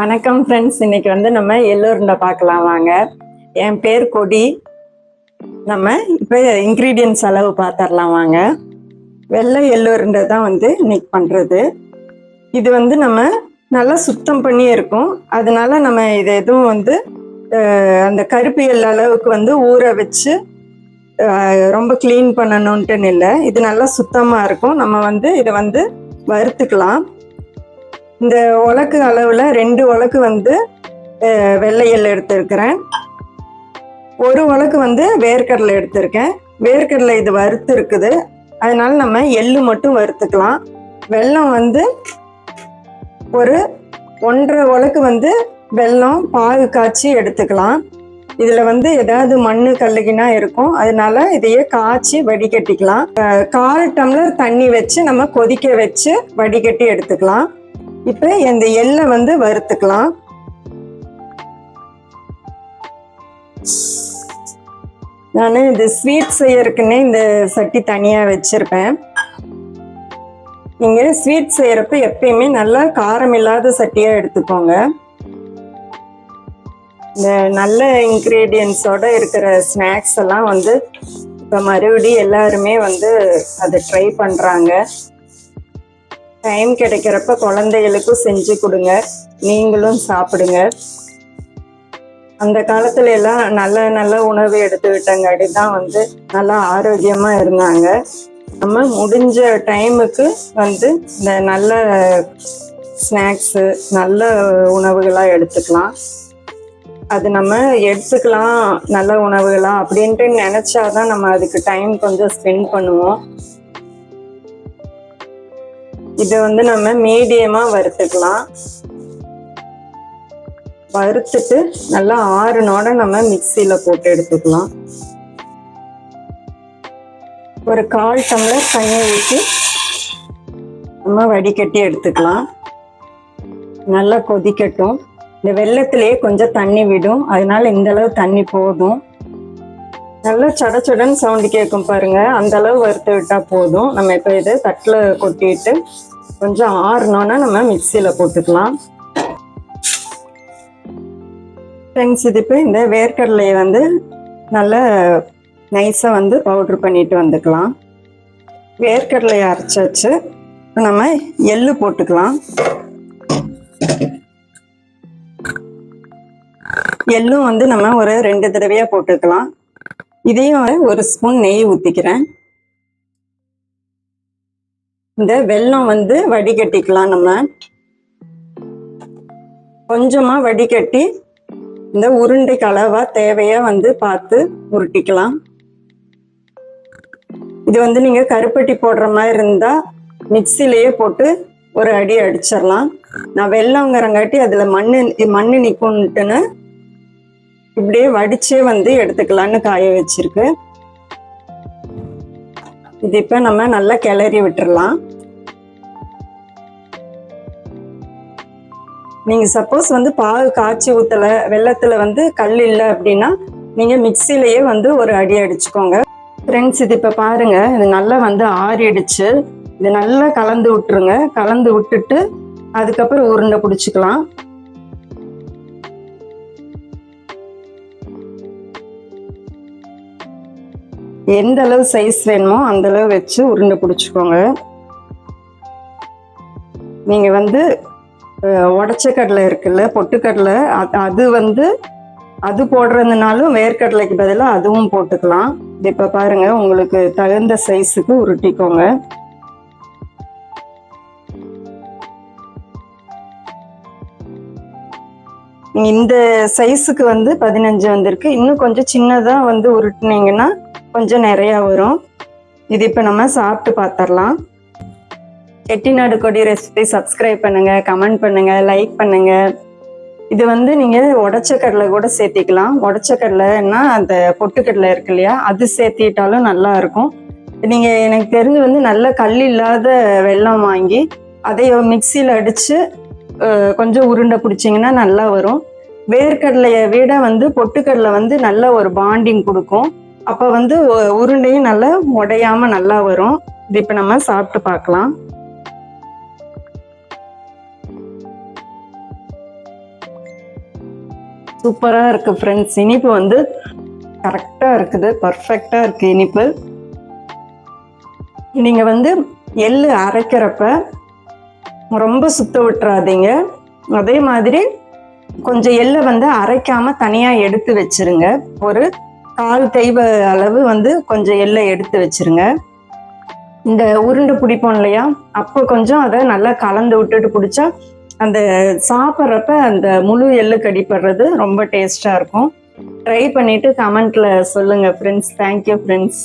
வணக்கம் ஃப்ரெண்ட்ஸ் இன்னைக்கு வந்து நம்ம எல்லோருண்டை பார்க்கலாம் வாங்க. என் பேர் கொடி. நம்ம இப்போ இன்க்ரீடியன்ஸ் அளவு பார்த்துடலாம் வாங்க. வெள்ளை எல்லோருண்டை தான் வந்து இன்னைக்கு பண்ணுறது இது வந்து நம்ம நல்லா சுத்தம் பண்ணி இருக்கும். அதனால நம்ம இது எதுவும் வந்து அந்த கருப்பு எள் அளவுக்கு வந்து ஊற வச்சு ரொம்ப க்ளீன் பண்ணணுன்ட்டுன்னு இல்லை. இது நல்லா சுத்தமாக இருக்கும். நம்ம வந்து இதை வந்து வறுத்துக்கலாம். இந்த உலக்கு அளவில் ரெண்டு உலக்கு வந்து அஹ், வெள்ளை எடுத்திருக்கிறேன். ஒரு உலக்கு வந்து வேர்க்கடலை எடுத்திருக்கேன். வேர்க்கடலை இது வறுத்து இருக்குது. அதனால நம்ம எள்ளு மட்டும் வறுத்துக்கலாம். வெல்லம் வந்து ஒரு ஒன்றரை உலக்கு வந்து வெல்லம் பாகு காய்ச்சி எடுத்துக்கலாம். இதில் வந்து ஏதாவது மண் கல்லுகினா இருக்கும். அதனால இதையே காய்ச்சி வடிகட்டிக்கலாம். கால் டம்ளர் தண்ணி வச்சு நம்ம கொதிக்க வச்சு வடிகட்டி எடுத்துக்கலாம். இப்போ இந்த எள்ளை வந்து வறுத்துக்கலாம். நான் இது ஸ்வீட் செய்யறதுக்குன்னே இந்த சட்டி தனியாக வச்சுருப்பேன். நீங்கள் ஸ்வீட் செய்கிறப்ப எப்பயுமே நல்லா காரம் இல்லாத சட்டியாக எடுத்துக்கோங்க. இந்த நல்ல இன்க்ரீடியன்ஸோட இருக்கிற ஸ்நாக்ஸ் எல்லாம் வந்து இப்போ மறுபடியும் எல்லாருமே வந்து அதை ட்ரை பண்ணுறாங்க டைம் கிடைக்கிறப்ப குழந்தைகளுக்கும் செஞ்சு கொடுங்க. நீங்களும் சாப்பிடுங்க. அந்த காலத்துல எல்லாம் நல்ல நல்ல உணவு எடுத்துக்கிட்டங்காடி தான் வந்து நல்லா ஆரோக்கியமா இருந்தாங்க. நம்ம முடிஞ்ச டைமுக்கு வந்து இந்த நல்ல ஸ்நாக்ஸு நல்ல உணவுகளாக எடுத்துக்கலாம். அது நம்ம எடுத்துக்கலாம் நல்ல உணவுகளாக அப்படின்ட்டு நினைச்சாதான் நம்ம அதுக்கு டைம் கொஞ்சம் ஸ்பெண்ட் பண்ணுவோம். இதை வந்து நம்ம மீடியமா வறுத்துக்கலாம். வறுத்துட்டு நல்லா ஆறுனோட நம்ம மிக்சியில போட்டு எடுத்துக்கலாம். ஒரு கால் டம்ளர் தண்ணி ஊற்றி நம்ம வடிகட்டி எடுத்துக்கலாம். நல்லா கொதிக்கட்டும். இந்த வெள்ளத்திலேயே கொஞ்சம் தண்ணி விடும். அதனால இந்த அளவு தண்ணி போதும். நல்லா சட சடன்னு சவுண்டு கேட்கும் பாருங்க. அந்த அளவு வறுத்து விட்டா போதும். நம்ம இப்போ இதை தட்டில் கொட்டிட்டு கொஞ்சம் ஆறணும்னா நம்ம மிக்சியில் போட்டுக்கலாம். ஃப்ரெண்ட்ஸ் இது இப்போ இந்த வேர்க்கடலையை வந்து நல்லா நைஸாக வந்து பவுட்ரு பண்ணிட்டு வந்துக்கலாம். வேர்க்கடலையை அரைச்சாச்சு வச்சு நம்ம எள்ளு போட்டுக்கலாம். எள்ளும் வந்து நம்ம ஒரு ரெண்டு தடவையாக போட்டுக்கலாம். இதையும் ஒரு ஸ்பூன் நெய் ஊற்றிக்கிறேன் இந்த வெல்லம் வந்து வடிகட்டிக்கலாம் நம்ம. கொஞ்சமா வடிகட்டி இந்த உருண்டைக்கு அளவா தேவையாக வந்து பார்த்து உருட்டிக்கலாம். இது வந்து நீங்க கருப்பட்டி போடுற மாதிரி இருந்தா மிக்சிலேயே போட்டு ஒரு அடி அடிச்சிடலாம். நான் வெள்ளங்கிறங்காட்டி அதுல மண்ணு மண்ணு நிக்கும்ட்டுன்னு இப்படியே வடிச்சே வந்து எடுத்துக்கலான்னு காய வச்சிருக்கு. இது இப்ப நம்ம நல்லா கிளறி விட்டுறலாம். நீங்க சப்போஸ் வந்து பால் காய்ச்சி ஊத்தல வெள்ளத்துல வந்து கல் இல்லை அப்படின்னா நீங்க மிக்சிலேயே வந்து ஒரு அடி அடிச்சுக்கோங்க. ஃப்ரெண்ட்ஸ் இது இப்ப பாருங்க இது நல்லா வந்து ஆறிடுச்சு. இது நல்லா கலந்து விட்டுருங்க. கலந்து விட்டுட்டு அதுக்கப்புறம் உருண்டை பிடிச்சிக்கலாம். எந்த அளவு சைஸ் வேணுமோ அந்த அளவு வச்சு உருண்டை பிடிச்சிக்கோங்க. நீங்க வந்து உடச்ச கடலை இருக்குல்ல பொட்டுக்கடலை அது அது வந்து அது போடுறதுனாலும் வேர்க்கடலைக்கு பதிலாக அதுவும் போட்டுக்கலாம். இப்போ பாருங்க உங்களுக்கு தகுந்த சைஸுக்கு உருட்டிக்கோங்க. இந்த சைஸுக்கு வந்து பதினஞ்சு வந்திருக்கு. இன்னும் கொஞ்சம் சின்னதாக வந்து உருட்டினீங்கன்னா கொஞ்சம் நிறையா வரும். இது இப்போ நம்ம சாப்பிட்டு பார்த்துடலாம் செட்டிநாடு கொடி ரெசிபி சப்ஸ்கிரைப் பண்ணுங்க கமெண்ட் பண்ணுங்க லைக் பண்ணுங்க. இது வந்து நீங்க உடச்ச கடலை கூட சேர்த்திக்கலாம். உடச்ச கடலைன்னா அந்த பொட்டுக்கடலை இருக்கு இல்லையா அது சேர்த்திட்டாலும் நல்லா இருக்கும். நீங்க எனக்கு தெரிஞ்சு வந்து நல்ல கல் இல்லாத வெல்லம் வாங்கி அதை மிக்சியில் அடிச்சு கொஞ்சம் உருண்டை பிடிச்சிங்கன்னா நல்லா வரும். வேர்க்கடலையை விட வந்து பொட்டுக்கடலை வந்து நல்ல ஒரு பாண்டிங் கொடுக்கும். அப்போ வந்து உருண்டையும் நல்லா உடையாம நல்லா வரும். இது இப்போ நம்ம சாப்பிட்டு பார்க்கலாம். சூப்பராக இருக்குது ஃப்ரெண்ட்ஸ் இனிப்பு வந்து கரெக்டாக இருக்குது பர்ஃபெக்டாக இருக்குது இனிப்பு. நீங்கள் வந்து எள்ளு அரைக்கிறப்ப ரொம்ப சுத்த விட்டுறாதீங்க. அதே மாதிரி கொஞ்சம் எள்ளை வந்து அரைக்காமல் தனியாக எடுத்து வச்சிருங்க. ஒரு கால் கைவ அளவு வந்து கொஞ்சம் எள்ளை எடுத்து வச்சிருங்க. இந்த உருண்டை பிடிப்போம் இல்லையா? அப்போ கொஞ்சம் அதை நல்லா கலந்து விட்டுட்டு பிடிச்சா அந்த சாப்பிட்றப்ப அந்த முழு எள்ளு கடிப்படுறது ரொம்ப டேஸ்டாக இருக்கும். ட்ரை பண்ணிட்டு கமெண்ட்ல சொல்லுங்க ஃப்ரெண்ட்ஸ் தேங்க்யூ ஃப்ரெண்ட்ஸ்